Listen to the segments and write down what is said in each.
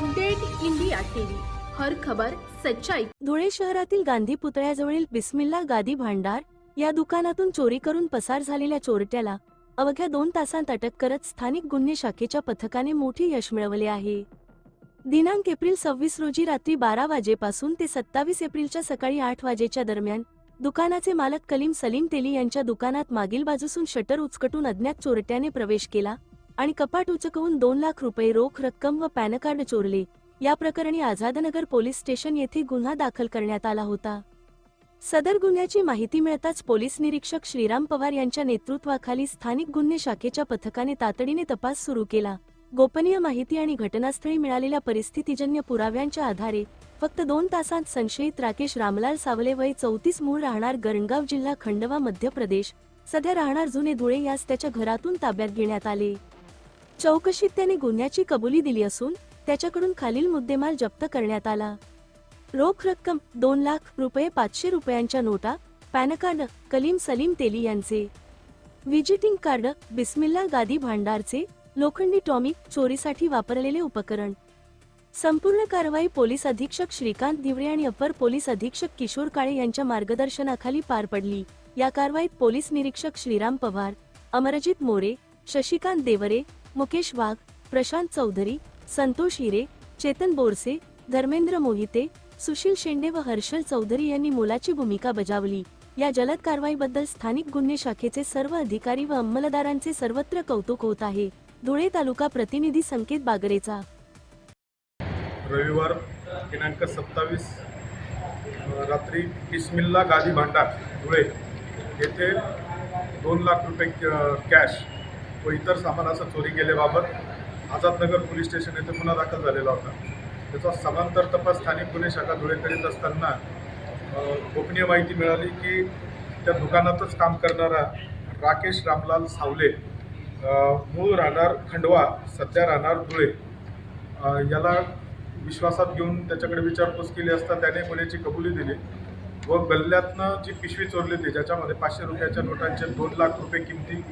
Update India TV. हर खबर सच्चाई. धुळे शहरातील गांधी पुतळ्याजवळील बिस्मिल्ला गादी भांडार या दुकानातून चोरी करून पसार झालेल्या चोरट्याला अवघ्या दोन तासांत अटक करत स्थानिक गुन्हे शाखेच्या पथकाने मोठे यश मिळवले आहे. दिनांक एप्रिल सव्वीस रोजी रात्री बारा वाजेपासून ते सत्तावीस एप्रिलच्या सकाळी आठ वाजेच्या दरम्यान दुकानाचे मालक कलीम सलीम तेली यांच्या दुकानात मागील बाजूसून शटर उचकटून अज्ञात चोरट्याने प्रवेश केला आणि कपाट उचकवून दोन लाख रुपये रोख रक्कम व पॅन कार्ड चोरले. या प्रकरणी आझादनगर पोलीस स्टेशन येथे गुन्हा दाखल करण्यात आला होता. सदर गुन्ह्याची माहिती मिळताच पोलीस निरीक्षक श्रीराम पवार यांच्या नेतृत्वाखाली स्थानिक गुन्हे शाखेच्या पथकाने तातडीने तपास सुरू केला. गोपनीय माहिती आणि घटनास्थळी मिळालेल्या परिस्थितीजन्य पुराव्यांच्या आधारे फक्त दोन तासांत संशयित राकेश रामलाल सावले वय चौतीस मूळ राहणार गरणगाव जिल्हा खंडवा मध्य प्रदेश सध्या राहणार जुने धुळे यास त्याच्या घरातून ताब्यात घेण्यात आले. चौकशीत त्याने गुन्ह्याची कबुली दिली असून त्याच्याकडून खालील मुद्देमाल जप्त करण्यात आला. रोख रक्कम दोन लाख रुपये पाचशे रुपयांच्या नोटा पॅन कार्ड कलीम सलीम तेली यांचे. व्हिजिटिंग कार्ड बिस्मिल्ला गादी भांडारचे लोखंडी टॉमिक चोरीसाठी वापरलेले उपकरण. संपूर्ण कारवाई पोलीस अधीक्षक श्रीकांत दिवरे आणि अपर पोलीस अधीक्षक किशोर काळे यांच्या मार्गदर्शनाखाली पार पडली. या कारवाईत पोलीस निरीक्षक श्रीराम पवार अमरजित मोरे शशिकांत देवरे मुकेश वाघ प्रशांत चौधरी संतोष हिरे चेतन बोरसे धर्मेंद्र मोहिते सुशील शेंडे व हर्षल चौधरी यांनी मोलाची भूमिका बजावली. या जलद कारवाईबद्दल स्थानिक गुन्हे शाखेचे सर्व अधिकारी व अंमलदारांचे सर्वत्र कौतुक होत आहे. धुळे तालुका प्रतिनिधी संकेत बागरेचा. रविवार दिनांक सत्तावीस रात्री बिस्मिल्ला गादी भांडार धुळे येथे दोन लाख रुपये कॅश व इतर सामानाचा चोरी केल्याबाबत आझादनगर पोलीस स्टेशन येथे गुन्हा दाखल झालेला होता. त्याचा समांतर तपास स्थानिक गुन्हे शाखा धुळे करीत असताना गोपनीय माहिती मिळाली की त्या दुकानातच काम करणारा राकेश रामलाल सावले मूळ राहणार खंडवा सध्या राहणार धुळे. याला विश्वासात घेऊन त्याच्याकडे विचारपूस केली असता त्याने गुन्ह्याची कबुली दिली व गल्ल्यातनं जी पिशवी चोरली होती ज्याच्यामध्ये पाचशे रुपयाच्या नोटांचे दोन लाख रुपये किमती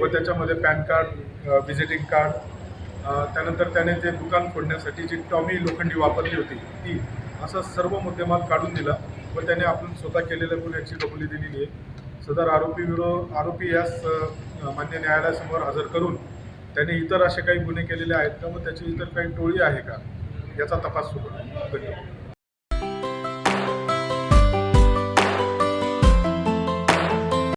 व त्याच्यामध्ये पॅन कार्ड व्हिजिटिंग कार्ड त्यानंतर त्याने ते दुकान फोडण्यासाठी जी टॉमी लोखंडी वापरली होती ती असा सर्व मुद्देमाल काढून दिला व त्याने आपण स्वतः केलेल्या गुन्ह्याची कबुली दिलेली आहे. सदर आरोपी विरोध आरोपी यास मान्य न्यायालयासमोर हजर करून त्याने इतर असे काही गुन्हे केलेले आहेत का व त्याची इतर काही टोळी आहे का याचा तपास सुरू आहे. धन्यवाद.